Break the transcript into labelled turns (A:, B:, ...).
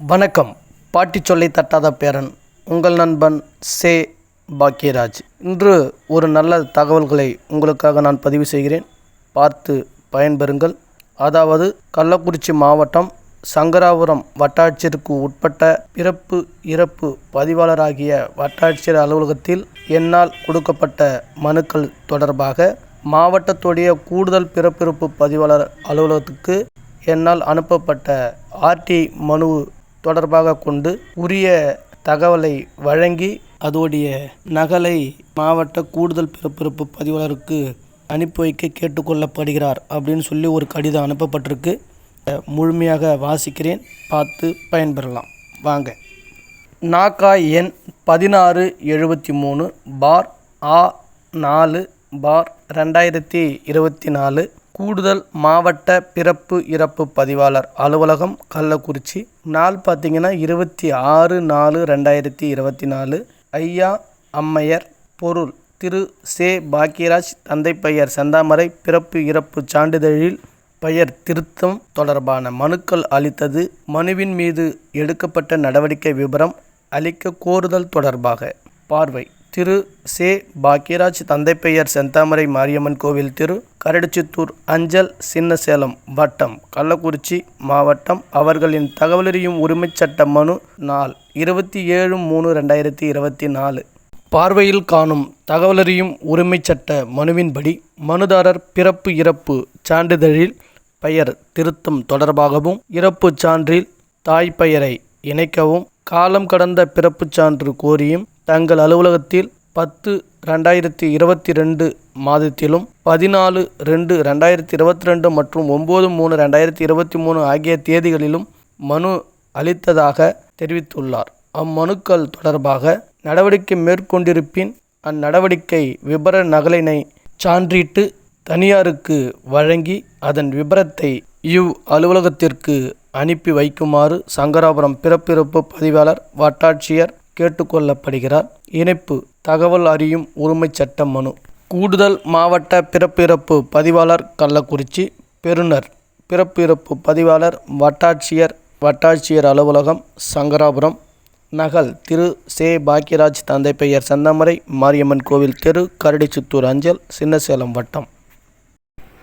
A: வணக்கம். பாட்டி சொல்லை தட்டாத பேரன் உங்கள் நண்பன் சே. பாக்கியராஜ். இன்று ஒரு நல்ல தகவல்களை உங்களுக்காக நான் பதிவு செய்கிறேன். பார்த்து பயன்பெறுங்கள். அதாவது கள்ளக்குறிச்சி மாவட்டம் சங்கராபுரம் வட்டாட்சியருக்கு உட்பட்ட பிறப்பு இறப்பு பதிவாளராகிய வட்டாட்சியர் அலுவலகத்தில் என்னால் கொடுக்கப்பட்ட மனுக்கள் தொடர்பாக மாவட்டத்துடைய கூடுதல் பிறப்பிறப்பு பதிவாளர் அலுவலகத்துக்கு என்னால் அனுப்பப்பட்ட ஆர்டி மனு தொடர்பாக கொண்டு உரிய தகவலை வழங்கி அதோடைய நகலை மாவட்ட கூடுதல் பிறப்பிறப்பு பதிவாளருக்கு அனுப்பி வைக்க கேட்டுக்கொள்ளப்படுகிறார் அப்படின்னு சொல்லி ஒரு கடிதம் அனுப்பப்பட்டிருக்கு. முழுமையாக வாசிக்கிறேன். பார்த்து பயன்பெறலாம். வாங்க. நாக்கா எண் பதினாறு எழுபத்தி மூணு பார் ஆ நாலு பார் ரெண்டாயிரத்தி இருபத்தி நாலு. கூடுதல் மாவட்ட பிறப்பு இறப்பு பதிவாளர் அலுவலகம் கள்ளக்குறிச்சி. நாள் பார்த்தீங்கன்னா இருபத்தி ஆறு நாலு ரெண்டாயிரத்தி இருபத்தி நாலு. ஐயா அம்மையர் பொருள் திரு. சே. பாக்கியராஜ் தந்தை பெயர் செந்தாமரை பிறப்பு இறப்பு சான்றிதழில் பெயர் திருத்தம் தொடர்பான மனுக்கள் அளித்தது. மனுவின் மீது எடுக்கப்பட்ட நடவடிக்கை விவரம் அளிக்க கோருதல் தொடர்பாக பார்வை. திரு சே பாக்கியராஜ் தந்தை பெயர் செந்தாமரை மாரியம்மன் கோவில் திரு கரடுச்சித்தூர் அஞ்சல் சின்னசேலம் வட்டம் கள்ளக்குறிச்சி மாவட்டம். அவர்களின் தகவலறியும் உரிமைச் சட்ட மனு நாள் இருபத்தி ஏழு மூணு ரெண்டாயிரத்தி இருபத்தி நாலு. பார்வையில் காணும் தகவலறியும் உரிமைச் சட்ட மனுவின்படி மனுதாரர் பிறப்பு இறப்பு சான்றிதழில் பெயர் திருத்தம் தொடர்பாகவும் இறப்புச் சான்றில் தாய் பெயரை இணைக்கவும் காலம் கடந்த பிறப்புச் சான்று கோரியும் தங்கள் அலுவலகத்தில் பத்து ரெண்டாயிரத்தி இருபத்தி ரெண்டு மாதத்திலும் பதினாலு ரெண்டு ரெண்டாயிரத்தி இருபத்தி ரெண்டு மற்றும் ஒம்பது மூணு ரெண்டாயிரத்தி இருபத்தி மூணு ஆகிய தேதிகளிலும் மனு அளித்ததாக தெரிவித்துள்ளார். அம்மனுக்கள் தொடர்பாக நடவடிக்கை மேற்கொண்டிருப்பின் அந்நடவடிக்கை விபர நகலினை சான்றிட்டு தனியாருக்கு வழங்கி அதன் விபரத்தை இவ் அலுவலகத்திற்கு அனுப்பி வைக்குமாறு சங்கராபுரம் பிறப்பிறப்பு பதிவாளர் வட்டாட்சியர் கேட்டுக்கொள்ளப்படுகிறார். இணைப்பு தகவல் அறியும் உரிமைச் சட்டம் மனு. கூடுதல் மாவட்ட பிறப்பிறப்பு பதிவாளர் கள்ளக்குறிச்சி. பெறுநர் பிறப்பிறப்பு பதிவாளர் வட்டாட்சியர் வட்டாட்சியர் அலுவலகம் சங்கராபுரம். நகல் திரு. சே. பாக்கியராஜ் தந்தை பெயர் சந்தமரை மாரியம்மன் கோவில் தெரு கரடிச்சித்தூர் அஞ்சல் சின்னசேலம் வட்டம்.